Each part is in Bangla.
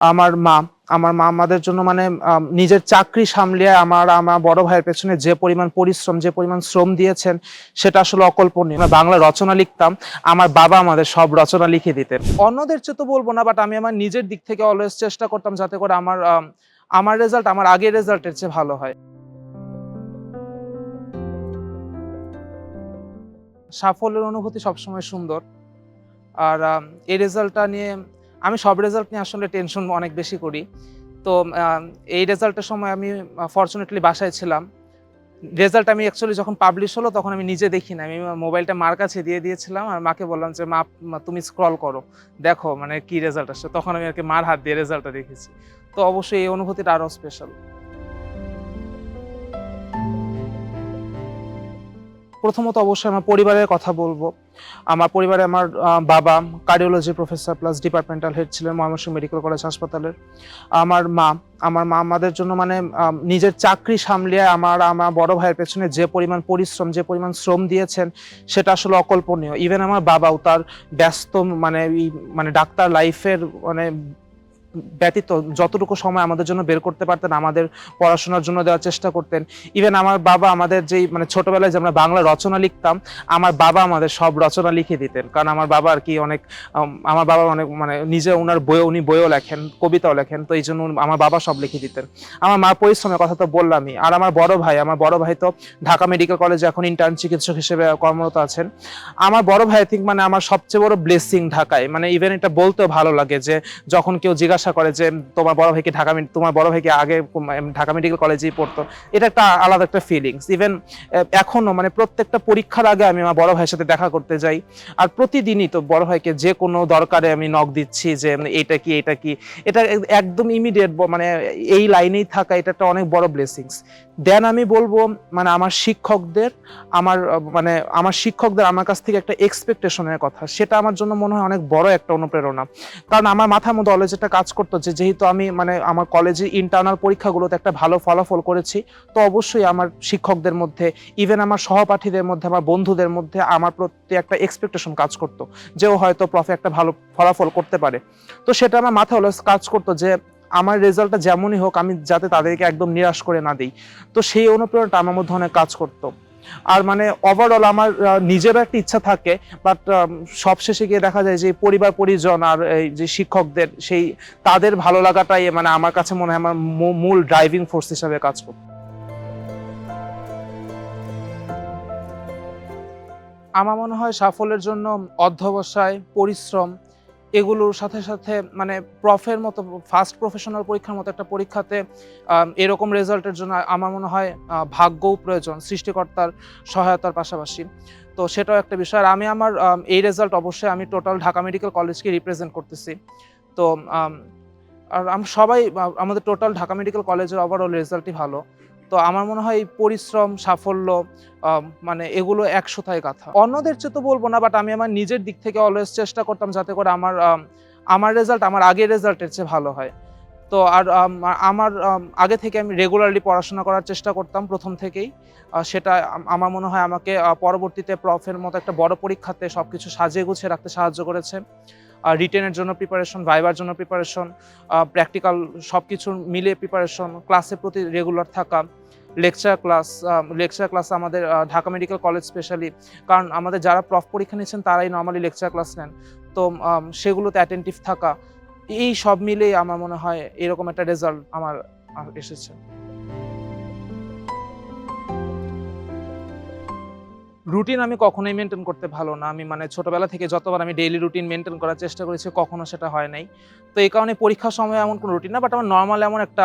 আমার মা আমার মা আমাদের জন্য মানে নিজের চাকরি সামলিয়ে আমার আমার বড় ভাইয়ের পেছনে যে পরিমাণ পরিশ্রম, যে পরিমাণ শ্রম দিয়েছেন, সেটা আসলে অকল্পনীয়। আমরা বাংলা রচনা লিখতাম, আমার বাবা আমাদের সব রচনা লিখে দিতেন। অন্যদের চেয়ে তো বলব না বাট আমি আমার নিজের দিক থেকে অলওয়েজ চেষ্টা করতাম যাতে করে আমার আমার রেজাল্ট আমার আগের রেজাল্টের চেয়ে ভালো হয়। সাফল্যের অনুভূতি সবসময় সুন্দর। আর এই রেজাল্টটা নিয়ে আমি সব রেজাল্ট নিয়ে আসলে টেনশন অনেক বেশি করি। তো এই রেজাল্টের সময় আমি ফর্চুনেটলি বাসায় ছিলাম। রেজাল্ট আমি অ্যাকচুয়ালি যখন পাবলিশ হলো তখন আমি নিজে দেখি না আমি মোবাইলটা মার কাছে দিয়ে দিয়েছিলাম আর মাকে বললাম যে, মা তুমি স্ক্রল করো, দেখো মানে কি রেজাল্ট আসছে তখন আমি আর কি মার হাত দিয়ে রেজাল্টটা দেখেছি। তো অবশ্যই এই অনুভূতিটা আরও স্পেশাল প্রথমত অবশ্যই আমার পরিবারের কথা বলব। আমার পরিবারে আমার বাবা cardiology professor plus departmental head ছিলেন ময়মনসিংহ মেডিকেল কলেজ হাসপাতালের। আমার মা আমার মা আমাদের জন্য মানে নিজের চাকরি সামলিয়ে আমার আমার বড় ভাইয়ের পেছনে যে পরিমাণ পরিশ্রম, যে পরিমাণ শ্রম দিয়েছেন, সেটা আসলে অকল্পনীয়। ইভেন আমার বাবাও তার ব্যস্ত মানে মানে ডাক্তার লাইফের মানে ব্যতীত যতটুকু সময় আমাদের জন্য বের করতে পারতেন, আমাদের পড়াশোনার জন্য দেওয়ার চেষ্টা করতেন। ইভেন আমার বাবা আমাদের যেই মানে ছোটবেলায় যে আমরা বাংলা রচনা লিখতাম, আমার বাবা আমাদের সব রচনা লিখে দিতেন। কারণ আমার বাবা আর কি অনেক আমার বাবা অনেক মানে নিজে ওনার বইও, উনি বইও লেখেন, কবিতাও লেখেন, তো এই জন্য আমার বাবা সব লিখে দিতেন। আমার মা পরিশ্রমের কথা তো বললামই। আর আমার বড় ভাই, আমার বড় ভাই তো ঢাকা মেডিকেল কলেজে এখন ইন্টার্ন চিকিৎসক হিসেবে কর্মরত আছেন। আমার বড় ভাই থিঙ্ক মানে আমার সবচেয়ে বড় ব্লেসিং ঢাকায়। মানে ইভেন এটা বলতেও ভালো লাগে যে, যখন কেউ জিজ্ঞাসা করে যে, তোমার বড় ভাইকে ঢাকা তোমার বড় ভাইকে আগে ঢাকা মেডিকেল কলেজেই পড়তো? এটা একটা আলাদা একটা ফিলিংস ইভেন এখনও মানে প্রত্যেকটা পরীক্ষার আগে আমি আমার বড় ভাইয়ের সাথে দেখা করতে যাই। আর প্রতিদিনই তো বড় ভাইকে যে কোনো দরকারে আমি নক দিচ্ছি যে এটা কি এটা কি? এটা একদম ইমিডিয়েট মানে এই লাইনেই থাকা, এটা একটা অনেক বড় ব্লেসিংস দেন আমি বলব মানে আমার শিক্ষকদের, আমার মানে আমার শিক্ষকদের আমার কাছ থেকে একটা এক্সপেকটেশনের কথা। সেটা আমার জন্য মনে হয় অনেক বড় একটা অনুপ্রেরণা। কারণ আমার মাথার মধ্যে অলরেজ একটা কাজ করতো যে যেহেতু আমি মানে আমার কলেজের ইন্টারনাল পরীক্ষাগুলোতে একটা ভালো ফলাফল করেছি, তো অবশ্যই আমার শিক্ষকদের মধ্যে ইভেন আমার সহপাঠীদের মধ্যে, আমার বন্ধুদের মধ্যে আমার প্রতি একটা এক্সপেকটেশন কাজ করতো, যে ও হয়তো প্রফে একটা ভালো ফলাফল করতে পারে। তো সেটা আমার মাথায় অলওয়েজ কাজ করতো যে, আমার রেজাল্টটা যেমনই হোক, আমি যাতে তাদেরকে একদম নিরাশ করে না দিই। তো সেই অনুপ্রেরণাটা আমার মধ্যে অনেক কাজ করতো। আর মানে ওভারঅল আমার নিজেরও একটা ইচ্ছা থাকে বাট সবশেষে গিয়ে দেখা যায় যে পরিবার, পরিজন আর এই যে শিক্ষকদের, সেই তাদের ভালো লাগাটাই মানে আমার কাছে মনে হয় আমার মূল ড্রাইভিং ফোর্স হিসাবে কাজ করতো আমার মনে হয় সাফল্যের জন্য অধ্যবসায়, পরিশ্রম এগুলোর সাথে সাথে মানে প্রফের মতো ফার্স্ট প্রফেশনাল পরীক্ষার মতো একটা পরীক্ষাতে এরকম রেজাল্টের জন্য আমার মনে হয় ভাগ্যও প্রয়োজন সৃষ্টিকর্তার সহায়তার পাশাপাশি। তো সেটাও একটা বিষয়। আর আমি আমার এই রেজাল্ট অবশ্যই আমি টোটাল ঢাকা মেডিকেল কলেজকে রিপ্রেজেন্ট করতেছি। তো আর আমরা সবাই আমাদের টোটাল ঢাকা মেডিকেল কলেজের ওভারঅল রেজাল্টই ভালো। তো আমার মনে হয় পরিশ্রম, সাফল্য মানে এগুলো একশোথায় কথা অন্যদের চেয়ে তো বলব না বাট আমি আমার নিজের দিক থেকে অলওয়েজ চেষ্টা করতাম যাতে করে আমার আমার রেজাল্ট আমার আগের রেজাল্টের চেয়ে ভালো হয়। তো আর আমার আগে থেকে আমি রেগুলারলি পড়াশোনা করার চেষ্টা করতাম প্রথম থেকেই। সেটা আমার মনে হয় আমাকে পরবর্তীতে প্রফের মতো একটা বড় পরীক্ষাতে সবকিছু সাজিয়ে গুছিয়ে রাখতে সাহায্য করেছে। রিটেনের জন্য প্রিপারেশন ভাইবার জন্য প্রিপারেশন প্র্যাকটিক্যাল সব কিছু মিলে প্রিপারেশন ক্লাসের প্রতি রেগুলার থাকা লেকচার ক্লাস লেকচার ক্লাস আমাদের ঢাকা মেডিকেল কলেজ স্পেশালি কারণ আমাদের যারা প্রফ পরীক্ষা নিয়েছেন তারাই নর্মালি লেকচার ক্লাস নেন। তো সেগুলোতে অ্যাটেন্টিভ থাকা, এই সব মিলেই আমার মনে হয় এরকম একটা রেজাল্ট আমার এসেছে। রুটিন আমি কখনোই মেনটেন করতে ভালো না। আমি মানে ছোটবেলা থেকে যতবার আমি ডেইলি রুটিন মেনটেন করার চেষ্টা করেছি, কখনো সেটা হয় নাই। তো এই কারণে পরীক্ষার সময় এমন কোনো রুটিন না বাট আমার নর্মাল এমন একটা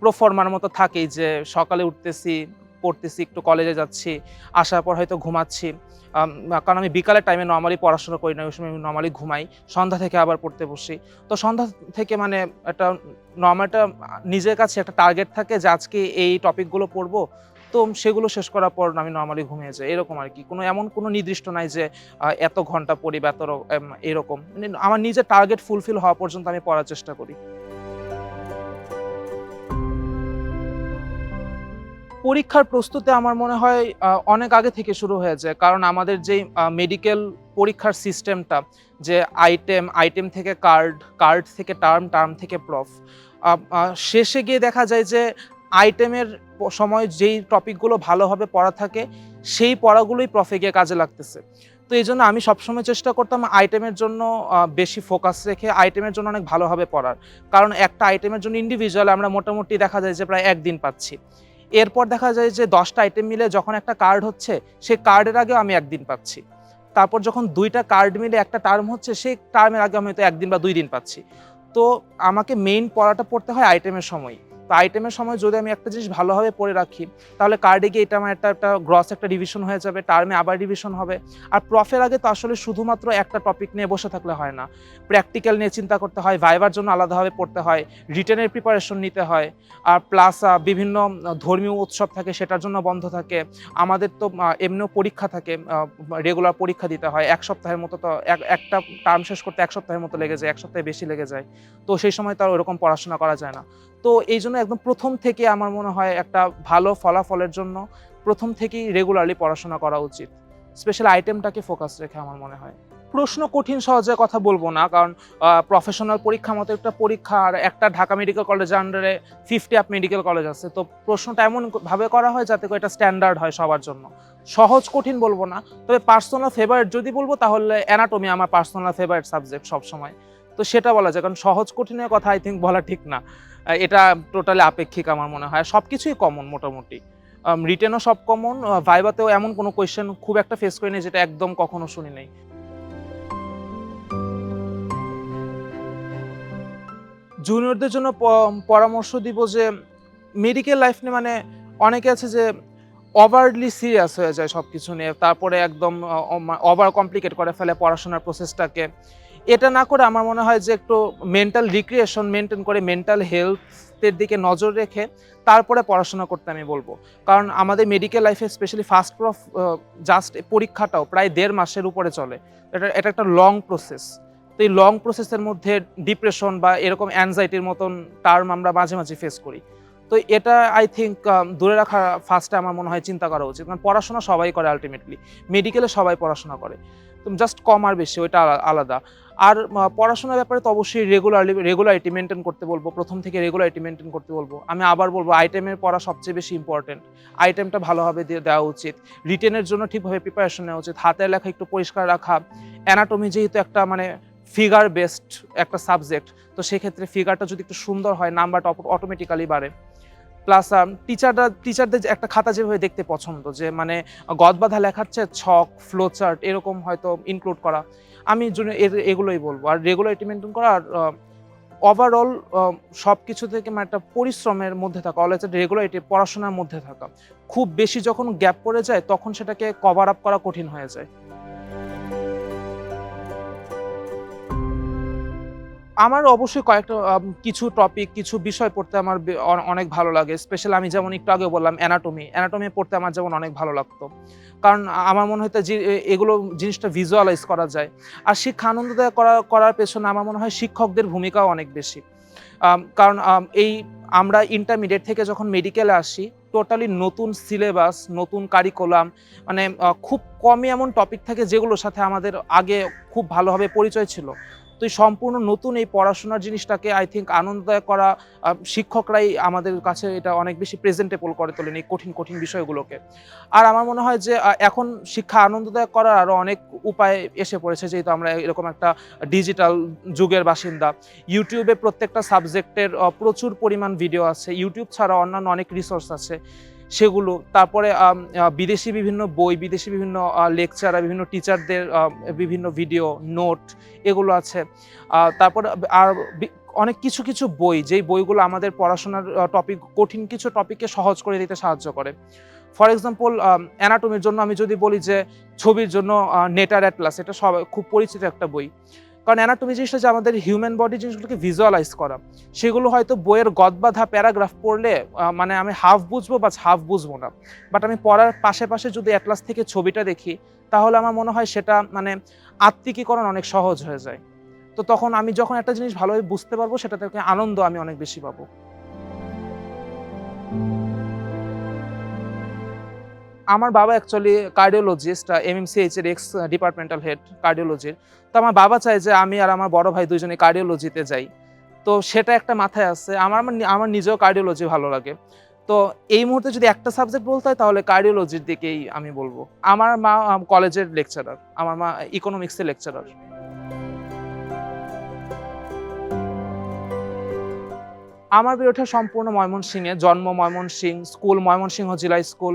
প্রোফর্মার মতো থাকেই যে সকালে উঠতেছি, পড়তেছি, একটু কলেজে যাচ্ছি, আসার পর হয়তো ঘুমাচ্ছি। কারণ আমি বিকালের টাইমে নর্মালি পড়াশোনা করি না, ওই সময় আমি নর্মালি ঘুমাই। সন্ধ্যা থেকে আবার পড়তে বসি। তো সন্ধ্যা থেকে মানে একটা নর্মাল একটা নিজের কাছে একটা টার্গেট থাকে যে আজকে এই টপিকগুলো পড়ব তো সেগুলো শেষ করার পর আমি নর্মালি ঘুমিয়ে যাই, এরকম আর কি। কোনো এমন কোনো নির্দিষ্ট নাই যে এত ঘণ্টা পড়ি বা এত এরকম। মানে আমার নিজের টার্গেট ফুলফিল হওয়া পর্যন্ত আমি পড়ার চেষ্টা করি। পরীক্ষার প্রস্তুতি আমার মনে হয় অনেক আগে থেকে শুরু হয়ে যায়। কারণ আমাদের যেই মেডিকেল পরীক্ষার সিস্টেমটা যে আইটেম আইটেম থেকে কার্ড কার্ড থেকে টার্ম টার্ম থেকে প্রফ শেষে গিয়ে দেখা যায় যে আইটেমের সময় যেই টপিকগুলো ভালোভাবে পড়া থাকে, সেই পড়াগুলোই প্রফে গিয়ে কাজে লাগতেছে। তো এই জন্য আমি সবসময় চেষ্টা করতাম আইটেমের জন্য বেশি ফোকাস রেখে আইটেমের জন্য অনেক ভালোভাবে পড়ার। কারণ একটা আইটেমের জন্য ইন্ডিভিজুয়াল আমরা মোটামুটি দেখা যায় যে প্রায় একদিন পাচ্ছি। এরপর দেখা যায় যে দশটা আইটেম মিলে যখন একটা কার্ড হচ্ছে, সেই কার্ডের আগেও আমি একদিন পাচ্ছি। তারপর যখন দুইটা কার্ড মিলে একটা টার্ম হচ্ছে, সেই টার্মের আগে আমি হয়তো একদিন বা দুই দিন পাচ্ছি। তো আমাকে মেইন পড়াটা পড়তে হয় আইটেমের সময়। তো আইটেমের সময় যদি আমি একটা জিনিস ভালোভাবে পড়ে রাখি, তাহলে কার্ডে গিয়ে এটা আমার একটা একটা গ্রস একটা ডিভিশন হয়ে যাবে টার্মে আবার ডিভিশন হবে। আর প্রফের আগে তো আসলে শুধুমাত্র একটা টপিক নিয়ে বসে থাকলে হয় না। প্র্যাকটিক্যাল নিয়ে চিন্তা করতে হয় ভাইবার জন্য আলাদাভাবে পড়তে হয় রিটার্নের প্রিপারেশন নিতে হয়, আর প্লাস বিভিন্ন ধর্মীয় উৎসব থাকে সেটার জন্য বন্ধ থাকে। আমাদের তো এমনিও পরীক্ষা থাকে রেগুলার পরীক্ষা দিতে হয়, এক সপ্তাহের মতো তো এক- একটা টার্ম শেষ করতে এক সপ্তাহের মতো লেগে যায়, এক সপ্তাহে বেশি লেগে যায়। তো সেই সময় তো আর ওরকম পড়াশোনা করা যায় না। তো এই জন্য একদম প্রথম থেকে আমার মনে হয় একটা ভালো ফলাফলের জন্য প্রথম থেকেই রেগুলারলি পড়াশোনা করা উচিত। স্পেশাল আইটেমটাকে ফোকাস রেখে আমার মনে হয়। প্রশ্ন কঠিন, সহজে কথা বলব না, কারণ প্রফেশনাল পরীক্ষা মতো একটা পরীক্ষা আর একটা ঢাকা মেডিকেল কলেজের আন্ডারে ফিফটি আপ মেডিকেল কলেজ আছে। তো প্রশ্নটা এমনভাবে করা হয় যাতে করে এটা স্ট্যান্ডার্ড হয় সবার জন্য। সহজ, কঠিন বলব না, তবে পার্সোনাল ফেভারিট যদি বলব তাহলে অ্যানাটমি আমার পার্সোনাল ফেভারিট সাবজেক্ট সবসময়। তো সেটা বলা যায়, কারণ সহজ, কঠিনের কথা আই থিঙ্ক বলা ঠিক না। এটা টোটালি আপেক্ষিক আমার মনে হয়। সব কিছুই কমন মোটামুটি রিটেনও সব কমন ভাইবাতেও এমন কোনো কোয়েশ্চেন খুব একটা ফেস করিনি যেটা একদম কখনো শুনি নাই। জুনিয়রদের জন্য পরামর্শ দিব যে মেডিকেল লাইফ নিয়ে মানে অনেকে আছে যে ওভারলি সিরিয়াস হয়ে যায় সব কিছু নিয়ে। তারপরে একদম ওভার কমপ্লিকেট করে ফেলে পড়াশোনার প্রসেসটাকে এটা না করে আমার মনে হয় যে একটু মেন্টাল রিক্রিয়েশন মেনটেন করে মেন্টাল হেলথের দিকে নজর রেখে তারপরে পড়াশোনা করতে আমি বলব। কারণ আমাদের মেডিকেল লাইফে স্পেশালি ফার্স্ট প্রফ জাস্ট পরীক্ষাটাও প্রায় দেড় মাসের উপরে চলে। এটা এটা একটা লং প্রসেস তো এই লং প্রসেসের মধ্যে ডিপ্রেশন বা এরকম অ্যাংজাইটির মতন টার্ম আমরা মাঝে মাঝে ফেস করি। তো এটা আই থিঙ্ক দূরে রাখা ফার্স্টে আমার মনে হয় চিন্তা করা উচিত। কারণ পড়াশোনা সবাই করে আলটিমেটলি মেডিকেলে সবাই পড়াশোনা করে। তো জাস্ট কম আর বেশি, ওইটা আলাদা। আর পড়াশোনার ব্যাপারে তো অবশ্যই রেগুলারলি রেগুলারিটি মেনটেন করতে বলব। প্রথম থেকে রেগুলারিটি মেনটেন করতে বলব। আমি আবার বলব আইটেমের পড়া সবচেয়ে বেশি ইম্পর্টেন্ট আইটেমটা ভালোভাবে দেওয়া উচিত। রিটেনের জন্য ঠিকভাবে প্রিপারেশন নেওয়া উচিত। হাতের লেখা একটু পরিষ্কার রাখা। অ্যানাটমি যেহেতু একটা মানে ফিগার বেসড একটা সাবজেক্ট তো সেক্ষেত্রে ফিগারটা যদি একটু সুন্দর হয় নাম্বারটা অটোমেটিক্যালি বাড়ে। প্লাস টিচাররা টিচারদের একটা খাতা যেভাবে দেখতে পছন্দ, যে মানে গদ বাঁধা লেখার চেয়ে ছক ফ্লো চার্ট এরকম হয়তো ইনক্লুড করা। আমি এগুলোই বলব। আর রেগুলারিটি মেনটেন করা আর ওভারঅল সব কিছু থেকে মানে একটা পরিশ্রমের মধ্যে থাকা অলওয়েজ রেগুলারিটি পড়াশোনার মধ্যে থাকা। খুব বেশি যখন গ্যাপ পড়ে যায়, তখন সেটাকে কভার আপ করা কঠিন হয়ে যায়। আমার অবশ্যই কয়েকটা কিছু টপিক কিছু বিষয় পড়তে আমার অনেক ভালো লাগে। স্পেশাল আমি যেমন একটু আগে বললাম অ্যানাটমি অ্যানাটমি পড়তে আমার যেমন অনেক ভালো লাগতো। কারণ আমার মনে হতো যে এগুলো জিনিসটা ভিজুয়ালাইজ করা যায়। আর শিক্ষা আনন্দদায়ক করা, করার পেছনে আমার মনে হয় শিক্ষকদের ভূমিকাও অনেক বেশি। কারণ এই আমরা ইন্টারমিডিয়েট থেকে যখন মেডিকেলে আসি টোটালি নতুন সিলেবাস নতুন কারিকুলাম মানে খুব কমই এমন টপিক থাকে যেগুলোর সাথে আমাদের আগে খুব ভালোভাবে পরিচয় ছিল। তো এই সম্পূর্ণ নতুন এই পড়াশোনার জিনিসটাকে আই থিঙ্ক আনন্দদায়ক করা শিক্ষকরাই আমাদের কাছে এটা অনেক বেশি প্রেজেন্টেবল করে তোলেন এই কঠিন কঠিন বিষয়গুলোকে। আর আমার মনে হয় যে এখন শিক্ষা আনন্দদায়ক করার আরও অনেক উপায় এসে পড়েছে, যেহেতু আমরা এরকম একটা ডিজিটাল যুগের বাসিন্দা। ইউটিউবে প্রত্যেকটা সাবজেক্টের প্রচুর পরিমাণ ভিডিও আছে। ইউটিউব ছাড়া অন্যান্য অনেক রিসোর্স আছে। সেগুলো। তারপরে বিদেশি বিভিন্ন বই, বিদেশি বিভিন্ন লেকচার বিভিন্ন টিচারদের বিভিন্ন ভিডিও নোট এগুলো আছে। তারপরে, আর অনেক কিছু কিছু বই, যেই বইগুলো আমাদের পড়াশোনার টপিক কঠিন কিছু টপিককে সহজ করে দিতে সাহায্য করে। ফর এক্সাম্পল অ্যানাটমির জন্য আমি যদি বলি যে, ছবির জন্য নেটার অ্যাটলাস এটা সব, খুব পরিচিত একটা বই। কারণ অ্যানাটমি জিনিসটা যে আমাদের হিউম্যান বডি জিনিসগুলোকে ভিজুয়ালাইজ করা, সেগুলো হয়তো বইয়ের গদ গদবাধা প্যারাগ্রাফ পড়লে মানে আমি হাফ বুঝব বা হাফ বুঝব না। বাট আমি পড়ার পাশে পাশে যদি অ্যাটলাস থেকে ছবিটা দেখি, তাহলে আমার মনে হয় সেটা মানে আত্মিকীকরণ অনেক সহজ হয়ে যায়। তো তখন আমি যখন একটা জিনিস ভালোভাবে বুঝতে পারব, সেটা থেকে আনন্দ আমি অনেক বেশি পাবো। আমার বাবা অ্যাকচুয়ালি কার্ডিওলজিস্ট এম এম এর এক্স ডিপার্টমেন্টাল হেড কার্ডিওলজির তো আমার বাবা চায় যে আমি আর আমার বড় ভাই দুজনে কার্ডিওলজিতে যাই। তো সেটা একটা মাথায় আছে। আমার আমার আমার নিজেও কার্ডিওলজি ভালো লাগে। তো এই মুহূর্তে যদি একটা সাবজেক্ট বলতে হয়, তাহলে কার্ডিওলজির দিকেই আমি বলব। আমার মা কলেজের লেকচারার আমার মা ইকোনমিক্সের লেকচারার আমার বেড়ে ওঠা সম্পূর্ণ ময়মনসিংহে জন্ম ময়মনসিংহ, স্কুল ময়মনসিংহ জেলা স্কুল,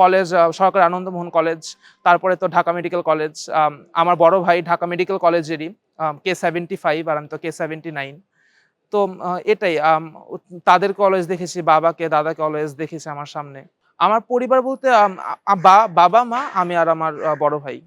কলেজ সরকারি আনন্দমোহন কলেজ, তারপরে তো ঢাকা মেডিকেল কলেজ আমার বড় ভাই ঢাকা মেডিকেল কলেজেরই কে সেভেন্টি ফাইভ আর আমি তো কে সেভেন্টি নাইন তো এটাই তাদের কলেজ দেখেছি, বাবাকে, দাদাকে কলেজ দেখেছি আমার সামনে। আমার পরিবার বলতে বাবা, মা, আমি আর আমার বড় ভাই।